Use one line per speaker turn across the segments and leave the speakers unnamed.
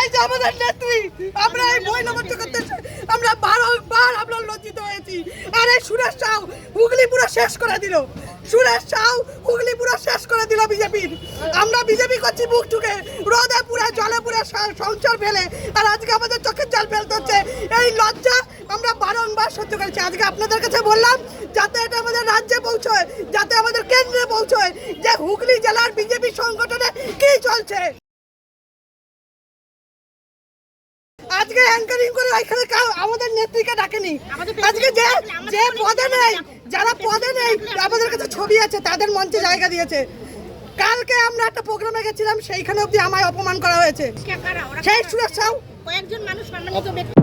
এই যে আমাদের নেত্রী, আমরা এই মহিলা মোর্চা করতে আমরা বারবার আমরা লজ্জিত হয়েছি। আর এই সুরেশ সাউ হুগলি পুরো শেষ করে দিল। সুরেশ সাউ হুগলি পুরো শেষ করে দিল বিজেপির। আমরা বিজেপি করছি বুক টুকে রোদে পুরে জলে পুরে সংসার ফেলে। আর আজকে আমাদের চোখের জল ফেলতে হচ্ছে। এই লজ্জা আমরা বারংবার সহ্য করেছি। আজকে আপনাদের কাছে বললাম, যাতে এটা আমাদের রাজ্যে পৌঁছয়, যাতে আমাদের কেন্দ্রে পৌঁছয় যে হুগলি জেলার বিজেপি সংগঠনে কি চলছে। আজকে অ্যাঙ্কারিং করে এখানে আমাদের নেত্রীকে ডাকেনি। আজকে যে যে পদে নেই যারা পদে নেই আমাদের কাছে ছবি আছে তাদের মঞ্চে জায়গা দিয়েছে। কালকে আমরা একটা প্রোগ্রামে গেছিলাম সেইখানে অবধি আমায় অপমান করা হয়েছে। সেই সাউ
কয়েকজন মানুষ সম্মানিত ব্যক্তি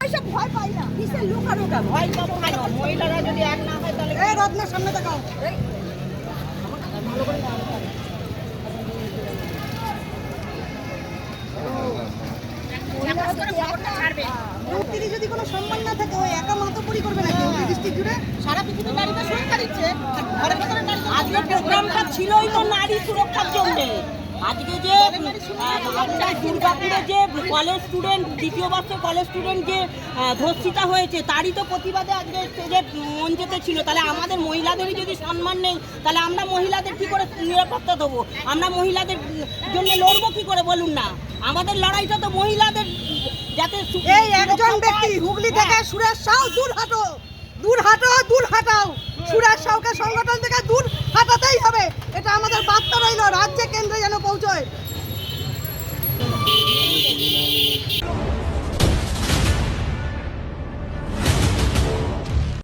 এসব ভয় পাই না
কিসের লুকানোটা? ভয় পাবো মহিলারা যদি এক না হয় তাহলে
রত্নের সামনে দেখাও যদি কোনো সম্মান না থাকে ওই একা মাতপুরি করবে নাকি? ওই ডিস্ট্রিক্ট জুড়ে
সারা পৃথিবীর নারীদের সুরক্ষা দিচ্ছে। ঘরের ভেতরে আজকে প্রোগ্রামটা ছিলই তো নারী সুরক্ষার জন্য। আজকে যে দুর্গাপুরে যে কলেজ স্টুডেন্ট দ্বিতীয় বর্ষের কলেজ স্টুডেন্ট যে ধর্ষিতা হয়েছে তারই তো প্রতিবাদে আজকে স্টেজে মঞ্চেতে ছিল। তাহলে আমাদের মহিলাদেরই যদি সম্মান নেই তাহলে আমরা মহিলাদের কি করে নিরাপত্তা দেবো? আমরা মহিলাদের জন্য লড়বো কি করে? বলুন না। আমাদের লড়াইটা তো মহিলাদের যাতে
এই একজন ব্যক্তি হুগলি থেকে সুরেশ সাউ দূর হাঁটো। দূর হাঁটো দূর হাঁটাও। সুরেশ সাউকে সংগঠন থেকে দূর হাঁটাতেই হবে। এটা আমাদের বার্তা রইল রাজ্যে